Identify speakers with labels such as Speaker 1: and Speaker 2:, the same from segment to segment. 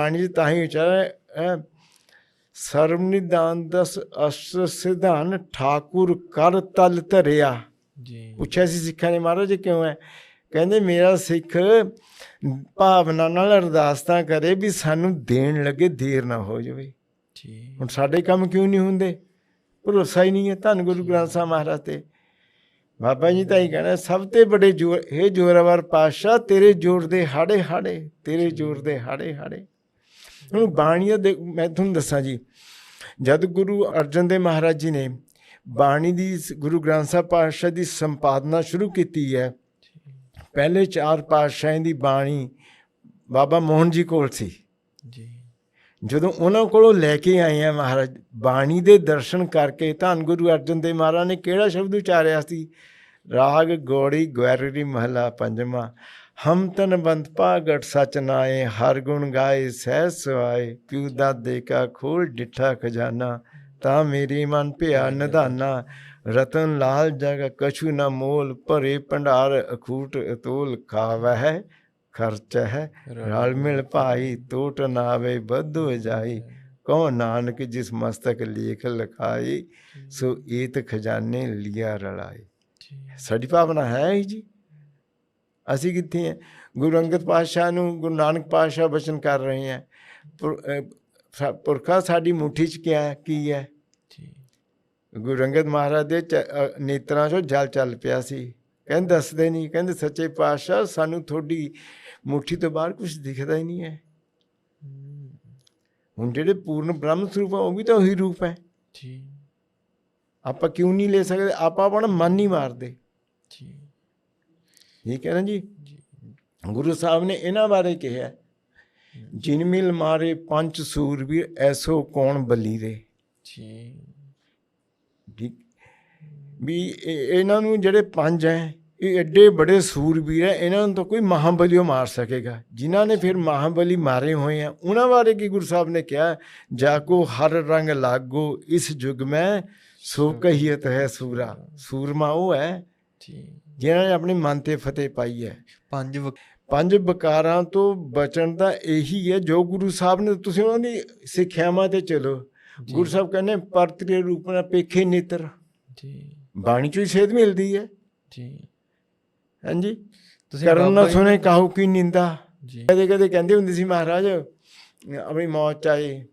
Speaker 1: 'ਚ ਤਾਂ ਹੀ ਉਚਾਰਿਆ ਹੈ। ਸਰਬ ਨਿਦਾਨ ਦਸ ਅਸ਼ਰ ਸਿਧਾਨ ਠਾਕੁਰ ਕਰ ਤਲ ਧਰਿਆ।
Speaker 2: ਜੀ।
Speaker 1: ਪੁੱਛਿਆ ਸੀ ਸਿੱਖਾਂ ਨੇ ਮਹਾਰਾਜ ਕਿਉਂ ਹੈ? ਕਹਿੰਦੇ ਮੇਰਾ ਸਿੱਖ ਭਾਵਨਾ ਨਾਲ ਅਰਦਾਸ ਤਾਂ ਕਰੇ ਵੀ ਸਾਨੂੰ ਦੇਣ ਲੱਗੇ ਦੇਰ ਨਾ ਹੋ ਜਾਵੇ।
Speaker 2: ਜੀ।
Speaker 1: ਹੁਣ ਸਾਡੇ ਕੰਮ ਕਿਉਂ ਨਹੀਂ ਹੁੰਦੇ? ਭਰੋਸਾ ਹੀ ਨਹੀਂ ਹੈ। ਧੰਨ ਗੁਰੂ ਗ੍ਰੰਥ ਸਾਹਿਬ ਮਹਾਰਾਜ ਤੇ। ਬਾਬਾ ਜੀ ਤਾਂ ਹੀ ਕਹਿਣਾ ਸਭ ਤੇ ਬੜੇ ਜੋਰ ਇਹ ਜੋਰਾਵਰ ਪਾਸ਼ਾ ਤੇਰੇ ਜੋਰ ਦੇ ਹਾੜੇ ਹਾੜੇ ਤੇਰੇ ਜੋਰ ਦੇ ਹਾੜੇ ਹਾੜੇ ਹੁਣ ਬਾਣੀਆਂ ਦੇ ਮੈਂ ਤੁਹਾਨੂੰ ਦੱਸਾਂ ਜੀ। ਜਦ ਗੁਰੂ ਅਰਜਨ ਦੇਵ ਮਹਾਰਾਜ ਜੀ ਨੇ ਬਾਣੀ ਦੀ ਗੁਰੂ ਗ੍ਰੰਥ ਸਾਹਿਬ ਪਾਤਸ਼ਾਹ ਦੀ ਸੰਪਾਦਨਾ ਸ਼ੁਰੂ ਕੀਤੀ ਹੈ ਪਹਿਲੇ ਚਾਰ ਪਾਤਸ਼ਾਹਾਂ ਦੀ ਬਾਣੀ ਬਾਬਾ ਮੋਹਨ ਜੀ ਕੋਲ ਸੀ।
Speaker 2: ਜੀ।
Speaker 1: ਜਦੋਂ ਉਹਨਾਂ ਕੋਲੋਂ ਲੈ ਕੇ ਆਏ ਆ ਮਹਾਰਾਜ ਬਾਣੀ ਦੇ ਦਰਸ਼ਨ ਕਰਕੇ ਧੰਨ ਗੁਰੂ ਅਰਜਨ ਦੇਵ ਮਹਾਰਾਜ ਨੇ ਕਿਹੜਾ ਸ਼ਬਦ ਉਚਾਰਿਆ ਸੀ? ਰਾਗ ਗੋੜੀ ਗਵੈਰੀ ਮਹਲਾ ਪੰਜਵਾਂ ਹਮ ਤਨ ਬੰਦ ਪਾਗਟ ਸਚ ਨਾਏ ਹਰ ਗੁਣ ਗਾਏ ਸਹਿ ਸਵਾਏ ਪਿਉ ਦਾਦੇ ਕਾ ਖੋਲ ਡਿਠਾ ਖਜ਼ਾਨਾ ਤਾਂ ਮੇਰੀ ਮਨ ਭਿਆ ਨਿਧਾਨਾ। ਰਤਨ ਲਾਲ ਜਗ ਕਛੂ ਨ ਮੋਲ ਭਰੇ ਭੰਡਾਰ ਅਖੂਟ ਅਤੋਲ ਖਾਵਹਿ ਖਰਚ ਹੈ ਰਲ ਮਿਲ ਭਾਈ ਟੋਟ ਨਾਵੇ ਬਧੂ ਜਾਈ। ਕਉ ਨਾਨਕ ਜਿਸ ਮਸਤਕ ਲੇਖ ਲਖਾਈ ਸੋ ਏਤ ਖਜ਼ਾਨੇ ਲਿਆ ਰਲਾਈ ਸਾਡੀ ਭਾਵਨਾ ਹੀ ਜੀ। ਅਸੀਂ ਕਿੱਥੇ ਹੈ ਗੁਰੂ ਅੰਗਦ ਪਾਤਸ਼ਾਹ ਨੂੰ ਗੁਰੂ ਨਾਨਕ ਪਾਤਸ਼ਾਹ ਬਚਨ ਕਰ ਰਹੇ ਹੈ ਪੁਰਖਾ ਸਾਡੀ ਮੁੱਠੀ 'ਚ ਕਿਆ ਕੀ ਹੈ?
Speaker 2: ਜੀ।
Speaker 1: ਗੁਰੂ ਅੰਗਦ ਮਹਾਰਾਜ ਦੇ ਨੇਤਰਾਂ 'ਚੋਂ ਜਲ ਚੱਲ ਪਿਆ ਸੀ। ਕਹਿੰਦੇ ਦੱਸਦੇ ਨਹੀਂ ਕਹਿੰਦੇ ਸੱਚੇ ਪਾਤਸ਼ਾਹ ਸਾਨੂੰ ਤੁਹਾਡੀ ਮੁੱਠੀ ਤੋਂ ਬਾਹਰ ਕੁਝ ਦਿਖਦਾ ਹੀ ਨਹੀਂ ਹੈ। ਹੁਣ ਜਿਹੜੇ ਪੂਰਨ ਬ੍ਰਹਮ ਸਰੂਪ ਆ ਉਹ ਵੀ ਤਾਂ ਉਹੀ ਰੂਪ ਹੈ।
Speaker 2: ਜੀ।
Speaker 1: ਆਪਾਂ ਕਿਉਂ ਨਹੀਂ ਲੈ ਸਕਦੇ? ਆਪਾਂ ਆਪਣਾ ਮਨ ਨਹੀਂ ਮਾਰਦੇ।
Speaker 2: ਜੀ।
Speaker 1: ਠੀਕ ਹੈ ਨਾ ਜੀ ਗੁਰੂ ਸਾਹਿਬ ਨੇ ਇਹਨਾਂ ਬਾਰੇ ਕਿਹਾ ਜਿਨ ਮਿਲ ਮਾਰੇ ਪੰਜ ਸੂਰਬੀਰ ਐਸੋ ਕੌਣ ਬਲੀ ਰੇ
Speaker 2: ਜੀ।
Speaker 1: ਠੀਕ। ਵੀ ਇਹ- ਇਹਨਾਂ ਨੂੰ ਜਿਹੜੇ ਪੰਜ ਹੈ ਇਹ ਐਡੇ ਬੜੇ ਸੂਰਬੀਰ ਹੈ ਇਹਨਾਂ ਨੂੰ ਤਾਂ ਕੋਈ ਮਹਾਬਲੀਓ ਮਾਰ ਸਕੇਗਾ। ਜਿਨ੍ਹਾਂ ਨੇ ਫਿਰ ਮਹਾਬਲੀ ਮਾਰੇ ਹੋਏ ਆ ਉਹਨਾਂ ਬਾਰੇ ਕੀ ਗੁਰੂ ਸਾਹਿਬ ਨੇ ਕਿਹਾ? ਜਾ ਕੋ ਹਰ ਰੰਗ ਲਾਗੋ ਇਸ ਯੁਗ ਮੈਂ ਸੋ ਕਹੀਤ ਹੈ ਸੂਰਾ। ਸੂਰਮਾ ਉਹ ਹੈ।
Speaker 2: ਜੀ।
Speaker 1: ਜਿਨ੍ਹਾਂ ਨੇ ਆਪਣੇ ਮਨ ਤੇ ਫਤਿਹ ਪਾਈ ਹੈ।
Speaker 2: ਪੰਜ
Speaker 1: ਪੰਜ ਬਕਾਰਾਂ ਤੋਂ ਬਚਣ ਦਾ ਇਹੀ ਹੈ ਜੋ ਗੁਰੂ ਸਾਹਿਬ ਨੇ ਤੁਸੀਂ ਉਹਨਾਂ ਦੀ ਸਿੱਖਿਆਵਾਂ ਤੇ ਚਲੋ। ਗੁਰੂ ਸਾਹਿਬ ਕਹਿੰਦੇ ਪਰਤਰੇ ਰੂਪ ਨਾਲ ਪੇਖੇ ਨੇਤਰ।
Speaker 2: ਜੀ।
Speaker 1: ਬਾਣੀ ਚੋਂ ਹੀ ਸੇਧ ਮਿਲਦੀ ਹੈ।
Speaker 2: ਜੀ।
Speaker 1: ਹਾਂਜੀ?
Speaker 2: ਤੁਸੀਂ
Speaker 1: ਕਰਨ ਨਾ ਸੁਣੇ ਕਾਹੂ ਕੀ ਨਿੰਦਾ। ਕਦੇ ਕਦੇ ਕਹਿੰਦੇ ਹੁੰਦੇ ਸੀ ਮਹਾਰਾਜ ਆਪਣੀ ਮੌਤ ਚਾਹੇ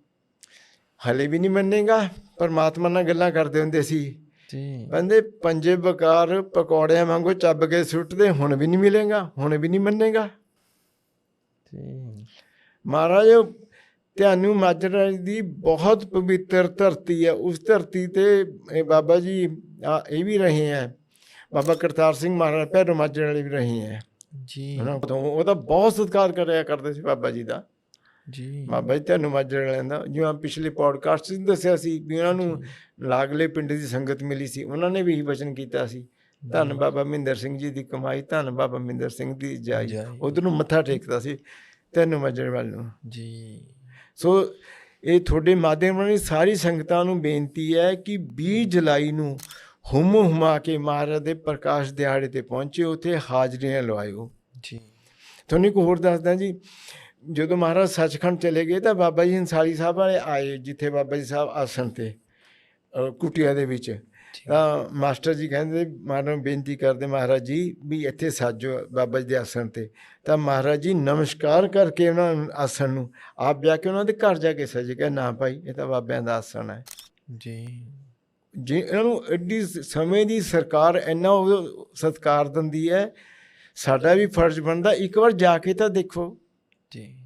Speaker 1: ਹਲੇ ਵੀ ਨਹੀਂ ਮੰਨੇਗਾ ਪਰਮਾਤਮਾ ਨਾਲ ਗੱਲਾਂ ਕਰਦੇ ਹੁੰਦੇ ਸੀ।
Speaker 2: ਜੀ।
Speaker 1: ਕਹਿੰਦੇ ਪੰਜੇ ਬਕਾਰ ਪਕੌੜਿਆਂ ਵਾਂਗੂ ਚੱਬ ਕੇ ਸੁੱਟਦੇ ਹੁਣ ਵੀ ਨਹੀਂ ਮਿਲੇਗਾ ਹੁਣ ਵੀ ਨਹੀਂ ਮੰਨੇਗਾ।
Speaker 2: ਜੀ।
Speaker 1: ਮਹਾਰਾਜ ਧਿਆਨੂ ਮਾਜਰਾ ਦੀ ਬਹੁਤ ਪਵਿੱਤਰ ਧਰਤੀ ਹੈ। ਉਸ ਧਰਤੀ ਤੇ ਇਹ ਬਾਬਾ ਜੀ ਇਹ ਵੀ ਰਹੇ ਹੈ। ਬਾਬਾ ਕਰਤਾਰ ਸਿੰਘ ਮਹਾਰਾਜ ਭੈਰੋ ਮਾਜਰੇ ਵਾਲੇ ਵੀ ਰਹੇ ਹੈ।
Speaker 2: ਜੀ।
Speaker 1: ਉਹ ਤਾਂ ਬਹੁਤ ਸਤਿਕਾਰ ਕਰਿਆ ਕਰਦੇ ਸੀ ਬਾਬਾ ਜੀ ਦਾ।
Speaker 2: ਜੀ।
Speaker 1: ਬਾਬਾ ਜੀ ਧਿਆਨੂ ਮਾਜਰੇ ਵਾਲਿਆਂ ਦਾ ਜਿਵੇਂ ਪਿਛਲੇ ਪੌਡਕਾਸਟ 'ਚ ਦੱਸਿਆ ਸੀ ਵੀ ਉਹਨਾਂ ਨੂੰ ਲਾਗਲੇ ਪਿੰਡ ਦੀ ਸੰਗਤ ਮਿਲੀ ਸੀ। ਉਹਨਾਂ ਨੇ ਵੀ ਇਹੀ ਵਚਨ ਕੀਤਾ ਸੀ। ਧੰਨ ਬਾਬਾ ਮਹਿੰਦਰ ਸਿੰਘ ਜੀ ਦੀ ਕਮਾਈ ਧੰਨ ਬਾਬਾ ਮਹਿੰਦਰ ਸਿੰਘ ਦੀ ਜਾਈ। ਉਧਰ ਨੂੰ ਮੱਥਾ ਟੇਕਦਾ ਸੀ। ਧਿਆਨੂ ਮਾਜਰੇ ਵੱਲ ਨੂੰ।
Speaker 2: ਜੀ।
Speaker 1: ਸੋ ਇਹ ਤੁਹਾਡੇ ਮਾਧਿਅਮ ਰਾਹੀਂ ਸਾਰੀ ਸੰਗਤਾਂ ਨੂੰ ਬੇਨਤੀ ਹੈ ਕਿ 20 ਜੁਲਾਈ ਨੂੰ ਹੁਮ ਹੁਮਾ ਕੇ ਮਹਾਰਾਜ ਦੇ ਪ੍ਰਕਾਸ਼ ਦਿਹਾੜੇ ਤੇ ਪਹੁੰਚੇ। ਉੱਥੇ ਹਾਜ਼ਰੀਆਂ ਲਵਾਇਓ।
Speaker 2: ਜੀ।
Speaker 1: ਤੁਹਾਨੂੰ ਇੱਕ ਹੋਰ ਦੱਸਦਾ ਜੀ ਜਦੋਂ ਮਹਾਰਾਜ ਸੱਚਖੰਡ ਚਲੇ ਗਏ ਤਾਂ ਬਾਬਾ ਜੀ ਹੰਸਾਲੀ ਸਾਹਿਬ ਵਾਲੇ ਆਏ ਜਿੱਥੇ ਬਾਬਾ ਜੀ ਸਾਹਿਬ ਆਸਣ ਤੇ ਕੁਟੀਆ ਦੇ ਵਿੱਚ। ਤਾਂ ਮਾਸਟਰ ਜੀ ਕਹਿੰਦੇ ਮਹਾਰਾਜ ਨੂੰ ਬੇਨਤੀ ਕਰਦੇ ਮਹਾਰਾਜ ਜੀ ਵੀ ਇੱਥੇ ਸਾਜੋ ਬਾਬਾ ਜੀ ਦੇ ਆਸਣ ਤੇ। ਤਾਂ ਮਹਾਰਾਜ ਜੀ ਨਮਸਕਾਰ ਕਰਕੇ ਉਹਨਾਂ ਆਸਣ ਨੂੰ ਆਪ ਜਾ ਕੇ ਉਹਨਾਂ ਦੇ ਘਰ ਜਾ ਕੇ ਸਜ ਗਏ ਨਾ ਭਾਈ ਇਹ ਤਾਂ ਬਾਬਿਆਂ ਦਾ ਆਸਣ ਹੈ।
Speaker 2: ਜੀ।
Speaker 1: ਜੇ ਇਹਨਾਂ ਨੂੰ ਐਡੀ ਸਮੇਂ ਦੀ ਸਰਕਾਰ ਇੰਨਾ ਸਤਿਕਾਰ ਦਿੰਦੀ ਹੈ ਸਾਡਾ ਵੀ ਫਰਜ਼ ਬਣਦਾ ਇੱਕ ਵਾਰ ਜਾ ਕੇ ਤਾਂ ਦੇਖੋ।
Speaker 2: ਜੀ।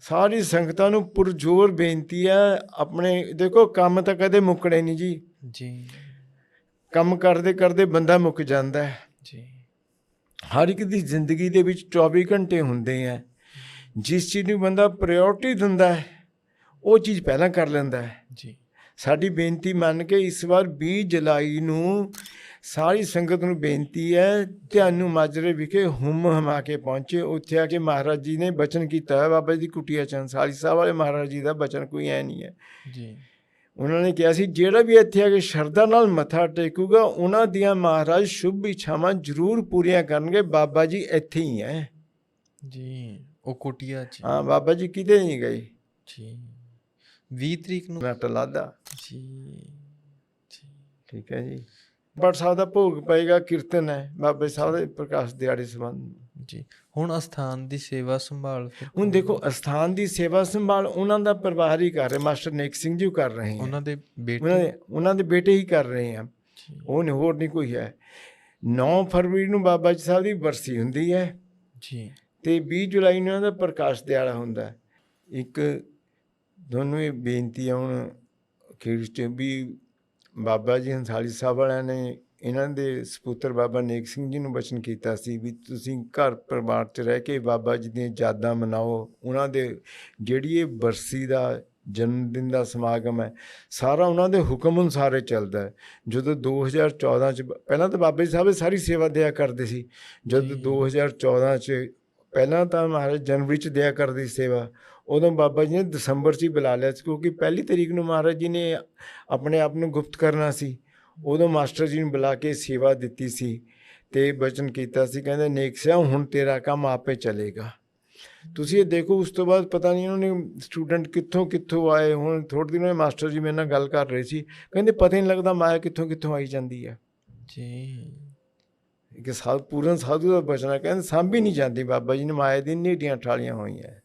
Speaker 1: ਸਾਰੀ ਸੰਗਤਾਂ ਨੂੰ ਪੁਰਜੋਰ ਬੇਨਤੀ ਹੈ ਆਪਣੇ ਦੇਖੋ ਕੰਮ ਤਾਂ ਕਦੇ ਮੁੱਕਣੇ ਨਹੀਂ ਜੀ।
Speaker 2: ਜੀ।
Speaker 1: ਕੰਮ ਕਰਦੇ ਕਰਦੇ ਬੰਦਾ ਮੁੱਕ ਜਾਂਦਾ ਹੈ।
Speaker 2: ਜੀ।
Speaker 1: ਹਰ ਇੱਕ ਦੀ ਜ਼ਿੰਦਗੀ ਦੇ ਵਿੱਚ 24 ਘੰਟੇ ਹੁੰਦੇ ਆ ਜਿਸ ਚੀਜ਼ ਨੂੰ ਬੰਦਾ ਪ੍ਰਾਇੋਰਟੀ ਦਿੰਦਾ ਹੈ ਉਹ ਚੀਜ਼ ਪਹਿਲਾਂ ਕਰ ਲੈਂਦਾ ਹੈ।
Speaker 2: ਜੀ।
Speaker 1: ਸਾਡੀ ਬੇਨਤੀ ਮੰਨ ਕੇ ਇਸ ਵਾਰ 20 ਜੁਲਾਈ ਨੂੰ ਸਾਰੀ ਸੰਗਤ ਨੂੰ ਬੇਨਤੀ ਹੈ ਧਿਆਨੂ ਮਾਜਰੇ ਵਿਖੇ ਹੁਮ ਹਮਾ ਕੇ ਪਹੁੰਚੇ। ਉੱਥੇ ਆ ਕੇ ਮਹਾਰਾਜ ਜੀ ਨੇ ਬਚਨ ਕੀਤਾ ਹੈ ਬਾਬਾ ਜੀ ਦੀ ਕੁਟੀਆ ਚੰਦ ਸਾਲੀ ਸਾਹਿਬ ਵਾਲੇ ਮਹਾਰਾਜ ਜੀ ਦਾ ਬਚਨ ਕੋਈ ਐ ਨਹੀਂ ਹੈ।
Speaker 2: ਜੀ।
Speaker 1: ਉਹਨਾਂ ਨੇ ਕਿਹਾ ਸੀ ਜਿਹੜਾ ਵੀ ਇੱਥੇ ਆ ਕੇ ਸ਼ਰਧਾ ਨਾਲ ਮੱਥਾ ਟੇਕੂਗਾ ਉਹਨਾਂ ਦੀਆਂ ਮਹਾਰਾਜ ਸ਼ੁਭ ਇੱਛਾਵਾਂ ਜ਼ਰੂਰ ਪੂਰੀਆਂ ਕਰਨਗੇ। ਬਾਬਾ ਜੀ ਇੱਥੇ ਹੀ ਹੈ।
Speaker 2: ਜੀ ਉਹ ਕੁਟਿਆ ਚ
Speaker 1: ਹਾਂ। ਬਾਬਾ ਜੀ ਕਿਤੇ ਨਹੀਂ ਗਏ।
Speaker 2: ਜੀ। 20 ਤਰੀਕ ਨੂੰ
Speaker 1: ਨਟ ਲਾਦਾ।
Speaker 2: ਜੀ।
Speaker 1: ਠੀਕ ਹੈ ਜੀ। ਬਟ ਸਾਹਿਬ ਦਾ ਭੋਗ ਪਏਗਾ ਕੀਰਤਨ ਹੈ। ਬਾਬੇ ਸਾਹਿਬ ਦੇ ਪ੍ਰਕਾਸ਼ ਦਿਹਾੜੇ ਸੰਬੰਧ
Speaker 2: ਜੀ। ਹੁਣ ਅਸਥਾਨ ਦੀ ਸੇਵਾ ਸੰਭਾਲ
Speaker 1: ਹੁਣ ਦੇਖੋ ਅਸਥਾਨ ਦੀ ਸੇਵਾ ਸੰਭਾਲ ਉਹਨਾਂ ਦਾ ਪਰਿਵਾਰ ਹੀ ਕਰ ਰਿਹਾ। ਮਾਸਟਰ ਨੇਕ ਸਿੰਘ ਜੀ ਕਰ ਰਹੇ ਹਨ
Speaker 2: ਉਹਨਾਂ ਦੇ ਬੇਟੇ?
Speaker 1: ਉਹਨਾਂ ਦੇ ਬੇਟੇ ਹੀ ਕਰ ਰਹੇ ਆ
Speaker 2: ਜੀ।
Speaker 1: ਉਹ ਨਹੀਂ ਹੋਰ ਨਹੀਂ ਕੋਈ ਹੈ। 9 ਫਰਵਰੀ ਨੂੰ ਬਾਬਾ ਜੀ ਸਾਹਿਬ ਦੀ ਬਰਸੀ ਹੁੰਦੀ ਹੈ।
Speaker 2: ਜੀ।
Speaker 1: ਤੇ 20 ਜੁਲਾਈ ਨੂੰ ਉਹਨਾਂ ਦਾ ਪ੍ਰਕਾਸ਼ ਦਿਹਾੜਾ ਹੁੰਦਾ। ਇੱਕ ਦੋਨੋਂ ਇਹ ਬੇਨਤੀ ਆ ਹੁਣ ਅਖੀਰ ਚ ਵੀ ਬਾਬਾ ਜੀ ਹੰਸਾਲੀ ਸਾਹਿਬ ਵਾਲਿਆਂ ਨੇ ਇਹਨਾਂ ਦੇ ਸਪੁੱਤਰ ਬਾਬਾ ਨੇਕ ਸਿੰਘ ਜੀ ਨੂੰ ਬਚਨ ਕੀਤਾ ਸੀ ਵੀ ਤੁਸੀਂ ਘਰ ਪਰਿਵਾਰ 'ਚ ਰਹਿ ਕੇ ਬਾਬਾ ਜੀ ਦੀਆਂ ਯਾਦਾਂ ਮਨਾਓ ਉਹਨਾਂ ਦੇ ਜਿਹੜੀ ਇਹ ਬਰਸੀ ਦਾ ਜਨਮ ਦਿਨ ਦਾ ਸਮਾਗਮ ਹੈ ਸਾਰਾ ਉਹਨਾਂ ਦੇ ਹੁਕਮ ਅਨੁਸਾਰ ਹੀ ਚੱਲਦਾ ਹੈ ਜਦੋਂ 2014 ਚ ਪਹਿਲਾਂ ਤਾਂ ਬਾਬਾ ਜੀ ਸਾਹਿਬ ਸਾਰੀ ਸੇਵਾ ਦਿਆ ਕਰਦੇ ਸੀ ਜਦ
Speaker 2: ਜੀ।
Speaker 1: 2014 ਚ ਪਹਿਲਾਂ ਤਾਂ ਮਹਾਰਾਜ ਜਨਵਰੀ ਚ ਦਿਆ ਕਰਦੀ ਸੇਵਾ, ਉਦੋਂ ਬਾਬਾ ਜੀ ਨੇ ਦਸੰਬਰ ਚ ਹੀ ਬੁਲਾ ਲਿਆ ਸੀ, ਕਿਉਂਕਿ ਪਹਿਲੀ ਤਰੀਕ ਨੂੰ ਮਹਾਰਾਜ ਜੀ ਨੇ ਆਪਣੇ ਆਪ ਨੂੰ ਗੁਪਤ ਕਰਨਾ ਸੀ। ਉਦੋਂ ਮਾਸਟਰ ਜੀ ਨੂੰ ਬੁਲਾ ਕੇ ਸੇਵਾ ਦਿੱਤੀ ਸੀ ਤੇ ਬਚਨ ਕੀਤਾ ਸੀ, ਕਹਿੰਦੇ ਨੇਕ ਸਿਆ, ਹੁਣ ਤੇਰਾ ਕੰਮ ਆਪੇ ਚੱਲੇਗਾ। ਤੁਸੀਂ ਇਹ ਦੇਖੋ, ਉਸ ਤੋਂ ਬਾਅਦ ਪਤਾ ਨਹੀਂ ਉਹਨਾਂ ਨੇ ਸਟੂਡੈਂਟ ਕਿੱਥੋਂ ਕਿੱਥੋਂ ਆਏ, ਹੁਣ ਥੋੜੇ ਦਿਨ ਹੋਏ ਮਾਸਟਰ ਜੀ ਮੇਰੇ ਨਾਲ ਗੱਲ ਕਰ ਰਹੇ ਸੀ, ਕਹਿੰਦੇ ਪਤਾ ਨਹੀਂ ਲੱਗਦਾ ਮਾਇਆ ਕਿੱਥੋਂ ਕਿੱਥੋਂ ਆਈ ਜਾਂਦੀ ਹੈ
Speaker 2: ਜੀ।
Speaker 1: ਕਿ ਸਾਧ ਪੂਰਨ ਸਾਧੂ ਦਾ ਬਚਨਾ ਕਹਿੰਦੇ, ਸਾਂਭੀ ਨਹੀਂ ਜਾਂਦੀ ਬਾਬਾ ਜੀ ਨੇ ਮਾਇਆ ਦੀ ਨੀਟੀਆਂ ਠਾਲੀਆਂ ਹੋਈਆਂ।